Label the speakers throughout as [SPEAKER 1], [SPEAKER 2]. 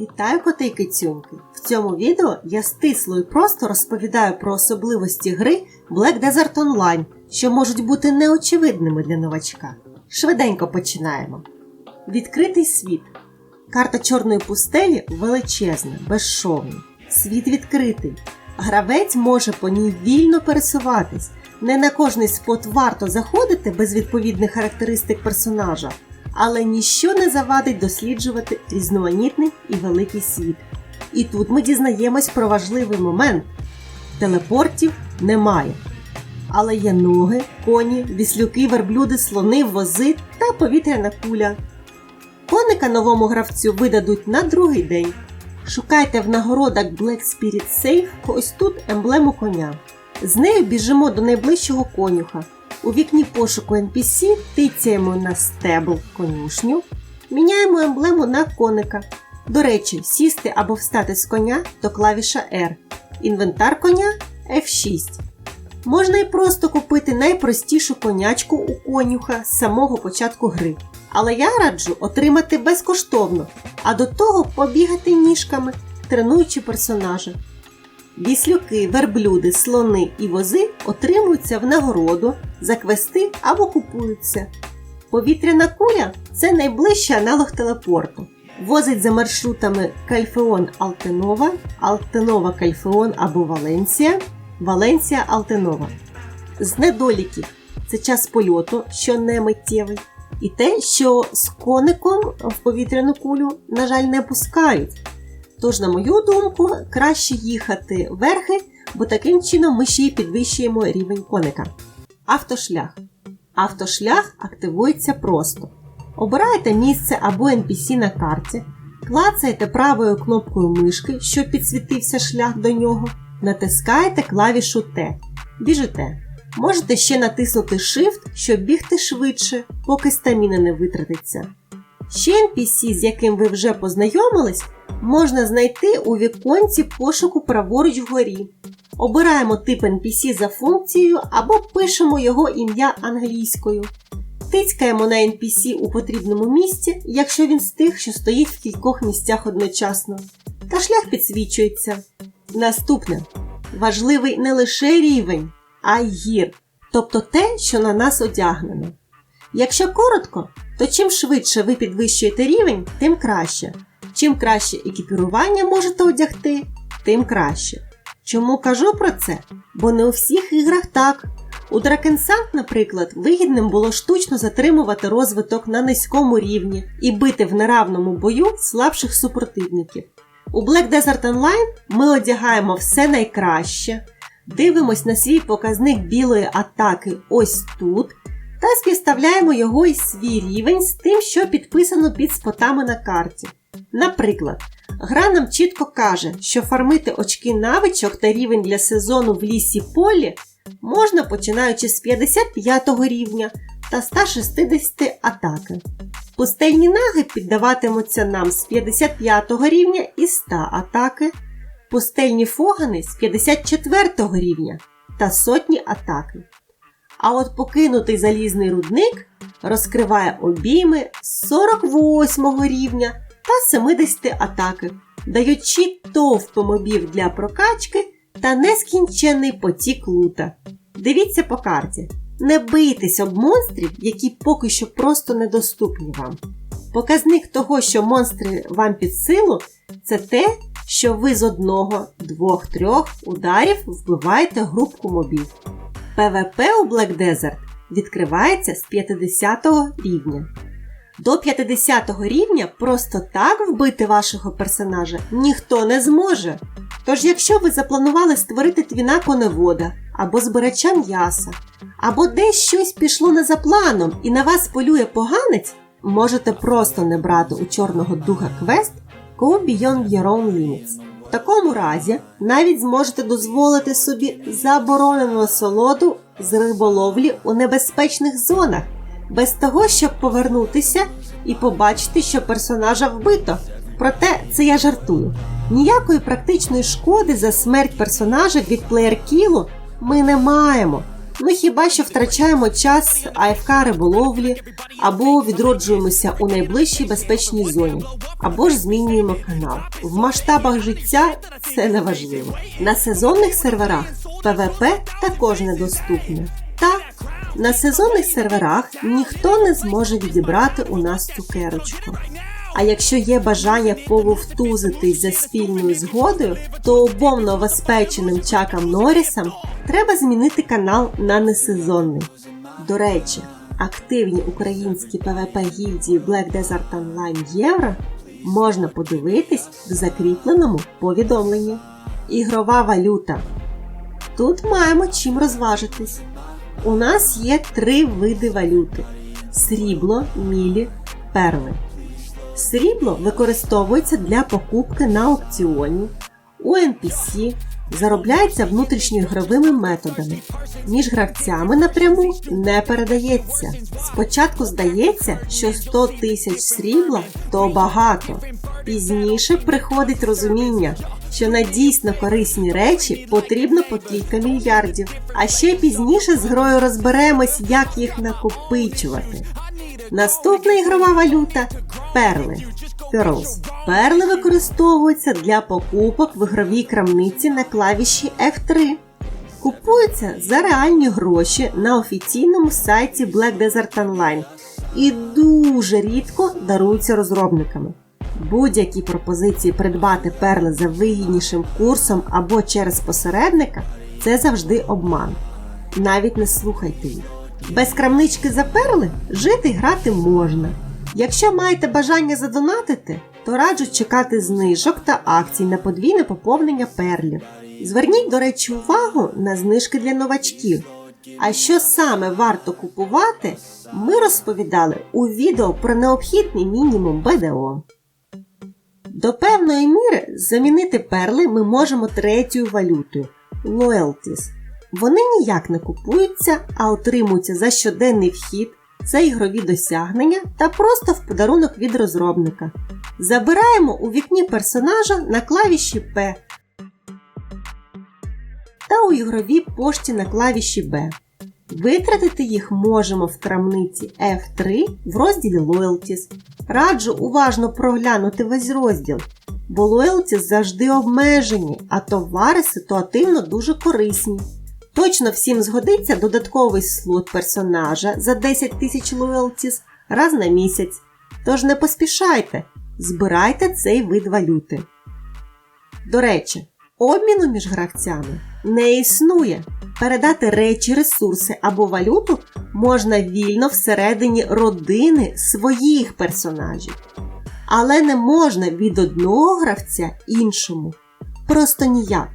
[SPEAKER 1] Вітаю коти й кицюньки! В цьому відео я стисло і просто розповідаю про особливості гри Black Desert Online, що можуть бути неочевидними для новачка. Швиденько починаємо. Відкритий світ. Карта чорної пустелі величезна, безшовна. Світ відкритий. Гравець може по ній вільно пересуватись. Не на кожний спот варто заходити без відповідних характеристик персонажа, але ніщо не завадить досліджувати різноманітний і великий світ. І тут ми дізнаємось про важливий момент: телепортів немає. Але є ноги, коні, віслюки, верблюди, слони, вози та повітряна куля. Коника новому гравцю видадуть на другий день. Шукайте в нагородах Black Spirit Safe ось тут емблему коня. З нею біжимо до найближчого конюха. У вікні пошуку NPC тицяємо на стебл конюшню, міняємо емблему на коника. До речі, сісти або встати з коня то клавіша R. Інвентар коня F6. Можна і просто купити найпростішу конячку у конюха з самого початку гри. Але я раджу отримати безкоштовно, а до того побігати ніжками, тренуючи персонажа. Віслюки, верблюди, слони і вози отримуються в нагороду за квести або купуються. Повітряна куля це найближчий аналог телепорту. Возить за маршрутами Кальфеон Алтенова, Алтенова Кальфеон або Валенсія, Валенсія Алтенова. З недоліків це час польоту, що не миттєвий, і те, що з коником в повітряну кулю, на жаль, не пускають. Тож, на мою думку, краще їхати верхи, бо таким чином ми ще й підвищуємо рівень коника. Автошлях. Автошлях активується просто. Обираєте місце або NPC на карті, клацаєте правою кнопкою мишки, щоб підсвітився шлях до нього, натискаєте клавішу Т. Біжите. Можете ще натиснути Shift, щоб бігти швидше, поки стаміна не витратиться. Ще NPC, з яким ви вже познайомились, можна знайти у віконці пошуку праворуч вгорі. Обираємо тип NPC за функцією або пишемо його ім'я англійською. Тицькаємо на NPC у потрібному місці, якщо він з тих, що стоїть в кількох місцях одночасно. Та шлях підсвічується. Наступне. Важливий не лише рівень, а й гір, тобто те, що на нас одягнено. Якщо коротко, то чим швидше ви підвищуєте рівень, тим краще. Чим краще екіпірування можете одягти, тим краще. Чому кажу про це? Бо не у всіх іграх так. У Дракенсант, наприклад, вигідним було штучно затримувати розвиток на низькому рівні і бити в неравному бою слабших супротивників. У Black Desert Online ми одягаємо все найкраще, дивимось на свій показник білої атаки ось тут, та співставляємо його із свій рівень з тим, що підписано під спотами на карті. Наприклад, гра нам чітко каже, що фармити очки навичок та рівень для сезону в лісі полі можна починаючи з 55 рівня та 160 атаки. Пустельні наги піддаватимуться нам з 55 рівня і 100 атаки, пустельні фогани з 54 рівня та сотні атаки. А от покинутий залізний рудник розкриває обійми з 48 рівня та 70 атаки, даючи товпи мобів для прокачки та нескінченний потік лута. Дивіться по карті. Не бийтесь об монстрів, які поки що просто недоступні вам. Показник того, що монстри вам під силу, це те, що ви з одного, двох, трьох ударів вбиваєте групку мобів. ПВП у Black Desert відкривається з 50 рівня. До 50 рівня просто так вбити вашого персонажа ніхто не зможе. Тож, якщо ви запланували створити твіна коневода або збирача м'яса, або десь щось пішло не за планом і на вас полює поганець, можете просто не брати у чорного духа квест Go Beyond Your Own Limits. В такому разі навіть зможете дозволити собі заборонену насолоду з риболовлі у небезпечних зонах, без того, щоб повернутися і побачити, що персонажа вбито. Проте це я жартую. Ніякої практичної шкоди за смерть персонажа від плеєркілу ми не маємо. Ну хіба що втрачаємо час АФК риболовлі, або відроджуємося у найближчій безпечній зоні, або ж змінюємо канал. В масштабах життя це не важливо. На сезонних серверах ПВП також недоступне. На сезонних серверах ніхто не зможе відібрати у нас цукерочку. А якщо є бажання пововтузитись за спільною згодою, то обом новоспеченим Чакам Норрісам треба змінити канал на несезонний. До речі, активні українські ПВП гільдії Black Desert Online Євро можна подивитись в закріпленому повідомленні. Ігрова валюта. Тут маємо чим розважитись. У нас є три види валюти: срібло, мілі, перли. Срібло використовується для покупки на аукціоні, у NPC, заробляється внутрішньоігровими методами. Між гравцями напряму не передається. Спочатку здається, що 100 тисяч срібла то багато. Пізніше приходить розуміння, що на дійсно корисні речі потрібно по кілька мільярдів. А ще пізніше з грою розберемось, як їх накопичувати. Наступна ігрова валюта перли. Pearls. Перли використовуються для покупок в ігровій крамниці на клавіші F3. Купуються за реальні гроші на офіційному сайті Black Desert Online і дуже рідко даруються розробниками. Будь-які пропозиції придбати перли за вигіднішим курсом або через посередника це завжди обман. Навіть не слухайте їх. Без крамнички за перли жити й грати можна. Якщо маєте бажання задонатити, то раджу чекати знижок та акцій на подвійне поповнення перлів. Зверніть, до речі, увагу на знижки для новачків. А що саме варто купувати, ми розповідали у відео про необхідний мінімум БДО. До певної міри замінити перли ми можемо третьою валютою Loyalties. Вони ніяк не купуються, а отримуються за щоденний вхід, за ігрові досягнення та просто в подарунок від розробника. Забираємо у вікні персонажа на клавіші P та у ігровій пошті на клавіші B. Витратити їх можемо в крамниці F3 в розділі Loyalties. Раджу уважно проглянути весь розділ, бо Loyalties завжди обмежені, а товари ситуативно дуже корисні. Точно всім згодиться додатковий слот персонажа за 10 тисяч Loyalties раз на місяць. Тож не поспішайте, збирайте цей вид валюти. До речі, обміну між гравцями не існує. Передати речі, ресурси або валюту можна вільно всередині родини своїх персонажів. Але не можна від одного гравця іншому. Просто ніяк.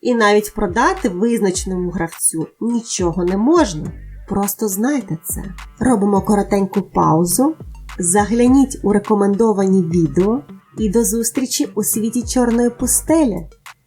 [SPEAKER 1] І навіть продати визначеному гравцю нічого не можна. Просто знайте це. Робимо коротеньку паузу. Загляніть у рекомендовані відео і до зустрічі у світі чорної пустелі.